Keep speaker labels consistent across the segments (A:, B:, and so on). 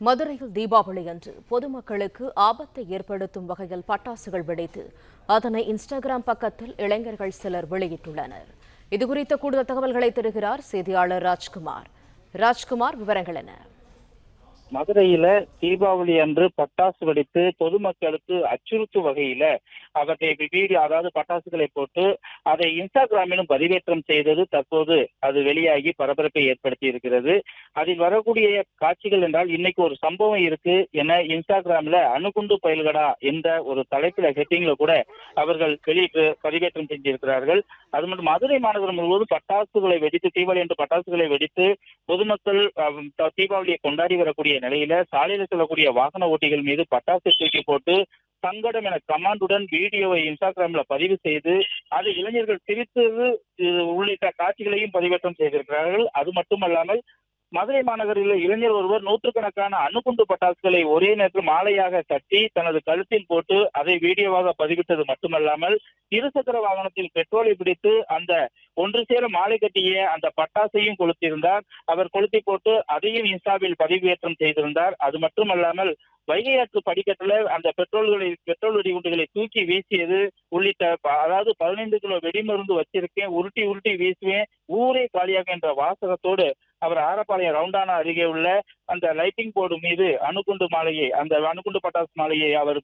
A: மதுரையில் தீபாவளி அன்று பொதுமக்களுக்கு ஆபத்தை ஏற்படுத்தும் வகையில் பட்டாசுகள் வெடித்து அதனை இன்ஸ்டாகிராம் பக்கத்தில் இளைஞர்கள் சிலர் வெளியிட்டுள்ளனர். இதுகுறித்த கூடுதல் தகவல்களை தருகிறார் செய்தியாளர் ராஜ்குமார். ராஜ்குமார் விவரங்கள் என்ன?
B: மதுரையில தீபாவளி அன்று பட்டாசு வெடித்து பொதுமக்களுக்கு அச்சுறுத்தும் வகையில அவற்றை வீடியோ அதாவது பட்டாசுகளை போட்டு அதை இன்ஸ்டாகிராமிலும் பதிவேற்றம் செய்தது தற்போது அது வெளியாகி பரபரப்பை ஏற்படுத்தி இருக்கிறது அதில் வரக்கூடிய காட்சிகள் என்றால் இன்னைக்கு ஒரு சம்பவம் இருக்கு என இன்ஸ்டாகிராம்ல அணுகுண்டு பயல்கடா என்ற ஒரு தலைப்பில ஹெட்டிங்ல கூட அவர்கள் வெளியிட்டு பதிவேற்றம் செஞ்சிருக்கிறார்கள். அது மட்டும் மதுரை மாநகரம் முழுவதும் பட்டாசுகளை வெடித்து தீபாவளி என்று பட்டாசுகளை வெடித்து பொதுமக்கள் தீபாவளியை கொண்டாடி வரக்கூடிய நிலையில சாலையில செல்லக்கூடிய வாகன ஓட்டிகள் மீது பட்டாசு தூக்கி போட்டு சங்கடம் என கமாண்டுடன் வீடியோவை இன்ஸ்டாகிராம்ல பதிவு செய்து அது இளைஞர்கள் சிரித்தது உள்ளிட்ட காட்சிகளையும் பதிவேற்றம் செய்திருக்கிறார்கள். அது மட்டுமல்லாமல் மதுரை மாநகரில் இளைஞர் ஒருவர் நூற்றுக்கணக்கான அணுகுண்டு பட்டாசுகளை ஒரே நேரத்தில் மாலையாக கட்டி தனது கழுத்தில் போட்டு அதை வீடியோவாக பதிவிட்டது மட்டுமல்லாமல் இருசக்கர வாகனத்தில் பெட்ரோலை பிடித்து அந்த ஒன்று சேர மாலை கட்டிய அந்த பட்டாசையும் கொளுத்தியிருந்தார். அவர் கொளுத்தி போட்டு அதையும் இன்ஸ்டாவில் பதிவேற்றம் செய்திருந்தார். அது மட்டுமல்லாமல் வைகை ஆற்று படிக்கட்டுல அந்த பெட்ரோல்களை பெட்ரோல் வெடிகுண்டுகளை தூக்கி வீசியது உள்ளிட்ட ப- அதாவது பதினைந்து கிலோ வெடிமருந்து வச்சிருக்கேன் உருட்டி உருட்டி வீசுவேன் ஊரே காலியாக என்ற வாசகத்தோடு அவர் ஆரப்பாளையம் ரவுண்டானா அருகே உள்ள அந்த லைட்டிங் போர்டு மீது அணுகுண்டு மாலையை அந்த அணுகுண்டு பட்டாசு மாலையை அவர்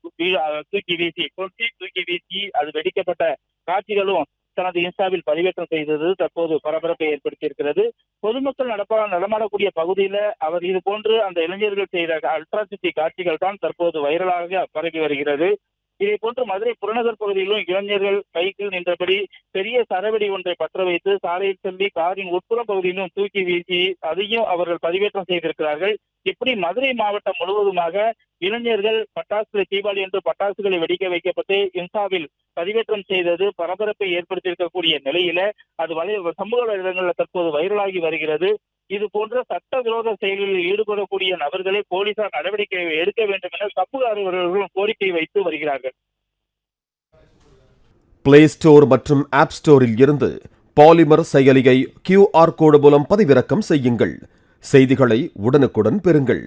B: தூக்கி வீசி கொட்டி தூக்கி வீசி அது வெடிக்கப்பட்ட காட்சிகளும் தனது இன்ஸ்டாவில் பதிவேற்றம் செய்தது தற்போது பரபரப்பை ஏற்படுத்தியிருக்கிறது. பொதுமக்கள் நடப்பா நடமாடக்கூடிய பகுதியில அவர் இது போன்று அந்த இளைஞர்கள் செய்த அல்ட்ராசிட்டி காட்சிகள் தான் தற்போது வைரலாக பரவி வருகிறது. இதை போன்று மதுரை புறநகர் பகுதியிலும் இளைஞர்கள் கைக்கு நின்றபடி பெரிய சரவெடி ஒன்றை பற்ற வைத்து சாலையில் செல்லி காரின் உட்புற பகுதியிலும் தூக்கி வீசி அதையும் அவர்கள் பதிவேற்றம் செய்திருக்கிறார்கள். இப்படி மதுரை மாவட்டம் முழுவதுமாக இளைஞர்கள் பட்டாசுகளை தீபாவளி என்று பட்டாசுகளை வெடிக்க வைக்கப்பட்டு இன்சாவில் பதிவேற்றம் செய்தது பரபரப்பை ஏற்படுத்தியிருக்கக்கூடிய நிலையில அது வலை சமூக வலைதளங்களில் தற்போது வைரலாகி வருகிறது. இது போன்ற சட்டவிரோத செயல்களில் ஈடுபடக்கூடிய நபர்களை போலீசார் நடவடிக்கை எடுக்க வேண்டும் என சமூக அறிவர்களும் கோரிக்கை வைத்து வருகிறார்கள்.
C: பிளே ஸ்டோர் மற்றும் ஆப் ஸ்டோரில் இருந்து பாலிமர் செயலியை கியூஆர் கோடு மூலம் பதிவிறக்கம் செய்யுங்கள். செய்திகளை உடனுக்குடன் பெறுங்கள்.